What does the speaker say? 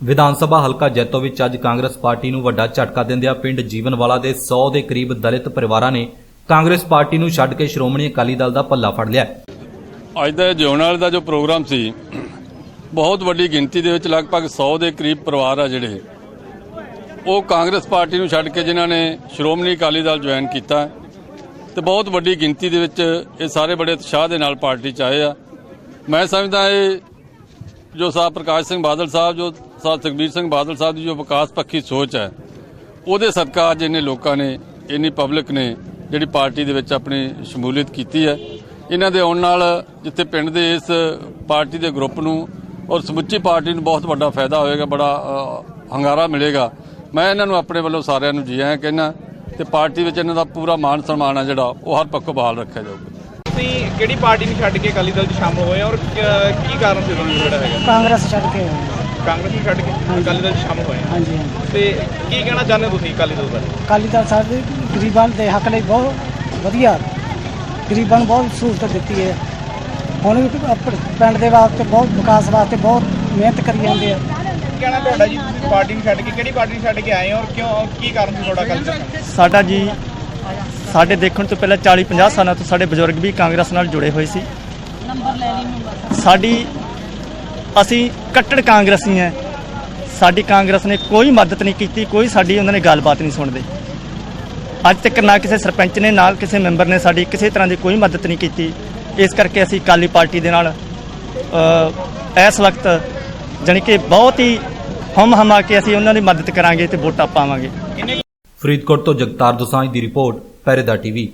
ਵਿਧਾਨ ਸਭਾ ਹਲਕਾ ਜੈਤੋ ਵਿੱਚ ਅੱਜ ਕਾਂਗਰਸ ਪਾਰਟੀ ਨੂੰ ਵੱਡਾ ਝਟਕਾ ਦਿੰਦਿਆਂ ਪਿੰਡ ਜੀਵਨਵਾਲਾ ਦੇ 100 ਦੇ ਕਰੀਬ ਦਲਿਤ ਪਰਿਵਾਰਾਂ ਨੇ ਕਾਂਗਰਸ ਪਾਰਟੀ ਨੂੰ ਛੱਡ ਕੇ ਸ਼੍ਰੋਮਣੀ ਅਕਾਲੀ ਦਲ ਦਾ ਪੱਲਾ ਫੜ ਲਿਆ। ਅੱਜ ਦਾ ਜਿਉਣ ਵਾਲੇ ਦਾ ਜੋ ਪ੍ਰੋਗਰਾਮ ਸੀ, ਬਹੁਤ ਵੱਡੀ ਗਿਣਤੀ ਦੇ ਵਿੱਚ ਲਗਭਗ 100 ਦੇ ਕਰੀਬ ਪਰਿਵਾਰ ਆ ਜਿਹੜੇ, ਉਹ ਕਾਂਗਰਸ ਪਾਰਟੀ ਨੂੰ ਛੱਡ ਕੇ ਜਿਨ੍ਹਾਂ ਨੇ ਸ਼੍ਰੋਮਣੀ ਅਕਾਲੀ ਦਲ ਜੁਆਇਨ ਕੀਤਾ ਹੈ, ਤੇ ਬਹੁਤ ਵੱਡੀ ਗਿਣਤੀ ਦੇ ਵਿੱਚ ਇਹ ਸਾਰੇ ਬੜੇ ਉਤਸ਼ਾਹ ਦੇ ਨਾਲ ਪਾਰਟੀ ਚ ਆਏ ਆ। ਮੈਂ ਸਮਝਦਾ ਇਹ ਜੋ ਸਾਹਿਬ ਪ੍ਰਕਾਸ਼ ਸਿੰਘ ਬਾਦਲ ਸਾਹਿਬ ਜੋ ਸਾਹਿਬ ਸੁਖਬੀਰ ਸਿੰਘ ਬਾਦਲ ਸਾਹਿਬ ਦੀ ਜੋ ਵਿਕਾਸ ਪੱਖੀ ਸੋਚ ਹੈ ਉਹਦੇ ਸਦਕਾ ਅੱਜ ਇੰਨੇ ਲੋਕਾਂ ਨੇ ਇੰਨੀ ਪਬਲਿਕ ਨੇ ਜਿਹੜੀ ਪਾਰਟੀ ਦੇ ਵਿੱਚ ਆਪਣੀ ਸ਼ਮੂਲੀਅਤ ਕੀਤੀ ਹੈ। ਇਹਨਾਂ ਦੇ ਆਉਣ ਨਾਲ ਜਿੱਥੇ ਪਿੰਡ ਦੇ ਇਸ ਪਾਰਟੀ ਦੇ ਗਰੁੱਪ ਨੂੰ ਔਰ ਸਮੁੱਚੀ ਪਾਰਟੀ ਨੂੰ ਬਹੁਤ ਵੱਡਾ ਫਾਇਦਾ ਹੋਏਗਾ ਬੜਾ ਹੰਗਾਰਾ ਮਿਲੇਗਾ। ਮੈਂ ਇਹਨਾਂ ਨੂੰ ਆਪਣੇ ਵੱਲੋਂ ਸਾਰਿਆਂ ਨੂੰ ਜੀ ਆਇਆਂ ਕਹਿੰਦਾ ਤੇ ਪਾਰਟੀ ਵਿੱਚ ਇਹਨਾਂ ਦਾ ਪੂਰਾ ਮਾਣ ਸਨਮਾਨ ਹੈ ਜਿਹੜਾ ਉਹ ਹਰ ਪੱਖੋਂ ਬਹਾਲ ਰੱਖਿਆ ਜਾਊਗਾ। ਤੁਸੀਂ ਕਿਹੜੀ ਪਾਰਟੀ ਨੂੰ ਛੱਡ ਕੇ ਅਕਾਲੀ ਦਲ 'ਚ ਸ਼ਾਮਲ ਹੋਏ ਔਰ ਕ- ਕਾਰਨ ਸੀ ਤੁਹਾਨੂੰ ਜਿਹੜਾ ਹੈਗਾ? ਕਾਂਗਰਸ ਛੱਡ ਕੇ। ਆਏ। ਕਾਂਗਰਸ ਨੂੰ ਛੱਡ ਕੇ ਅਕਾਲੀ ਦਲ 'ਚ ਸ਼ਾਮਲ ਹੋਏ ਹਾਂਜੀ ਹਾਂਜੀ। ਤੇ ਕੀ ਕਹਿਣਾ ਚਾਹੁੰਦੇ ਹੋ ਤੁਸੀਂ ਅਕਾਲੀ ਦਲ ਬਾਰੇ? ਅਕਾਲੀ ਦਲ ਸਾਡੇ ਗਰੀਬਾਂ ਦੇ ਹੱਕ ਲਈ ਬਹੁਤ ਵਧੀਆ। ਗਰੀਬਾਂ ਨੂੰ ਬਹੁਤ ਸਹੂਲਤ ਦਿੱਤੀ ਹੈ। ਹੁਣ ਵੀ ਪਿੰਡ ਦੇ ਵਾਸਤੇ ਬਹੁਤ ਵਿਕਾਸ ਵਾਸਤੇ ਬਹੁਤ ਮਿਹਨਤ ਕਰੀ ਜਾਂਦੇ ਆ। ਕੀ ਕਹਿਣਾ ਤੁਹਾਡਾ ਜੀ? ਤੁਸੀਂ ਪਾਰਟੀ ਨੂੰ ਛੱਡ ਕੇ ਕਿਹੜੀ ਪਾਰਟੀ ਨੂੰ ਛੱਡ ਕੇ ਆਏ ਹੋ? ਔਰ ਕਿਉਂ ਕੀ ਕਾਰਨ ਸੀ ਤੁਹਾਡਾ ਅਕਾਲੀ ਦਲ? ਸਾਡਾ ਜੀ ਸਾਡੇ ਦੇਖਣ ਤੋਂ ਪਹਿਲਾਂ 40 50 ਸਾਲਾਂ ਤੋਂ ਸਾਡੇ ਬਜ਼ੁਰਗ ਵੀ ਕਾਂਗਰਸ ਨਾਲ ਜੁੜੇ ਹੋਏ ਸੀ। ਸਾਡੀ ਅਸੀਂ ਕੱਟੜ ਕਾਂਗਰਸੀ ਹਾਂ ਸਾਡੀ ਕਾਂਗਰਸ ਨੇ ਕੋਈ ਮਦਦ ਨਹੀਂ ਕੀਤੀ, ਕੋਈ ਸਾਡੀ ਉਹਨਾਂ ਨੇ ਗੱਲਬਾਤ ਨਹੀਂ ਸੁਣਦੇ। ਅੱਜ ਤੱਕ ਨਾ ਕਿਸੇ ਸਰਪੰਚ ਨੇ ਨਾਲ ਕਿਸੇ ਮੈਂਬਰ ਨੇ ਸਾਡੀ ਕਿਸੇ ਤਰ੍ਹਾਂ ਦੀ ਕੋਈ ਮਦਦ ਨਹੀਂ ਕੀਤੀ। ਇਸ ਕਰਕੇ ਅਸੀਂ ਕਾਲੀ ਪਾਰਟੀ ਦੇ ਨਾਲ ਇਸ ਵਕਤ ਜਾਣੀ ਕਿ ਬਹੁਤ ਹੀ ਹਮ ਹਮਾ ਕੇ ਅਸੀਂ ਉਹਨਾਂ ਦੀ ਮਦਦ ਕਰਾਂਗੇ ਤੇ ਵੋਟਾਂ ਪਾਵਾਂਗੇ। ਫਰੀਦਕੋਟ ਤੋਂ ਜਗਤਾਰ ਦੋਸਾਂਝ ਦੀ ਰਿਪੋਰਟ ਪਹਿਰੇਦਾਰ ਟੀਵੀ।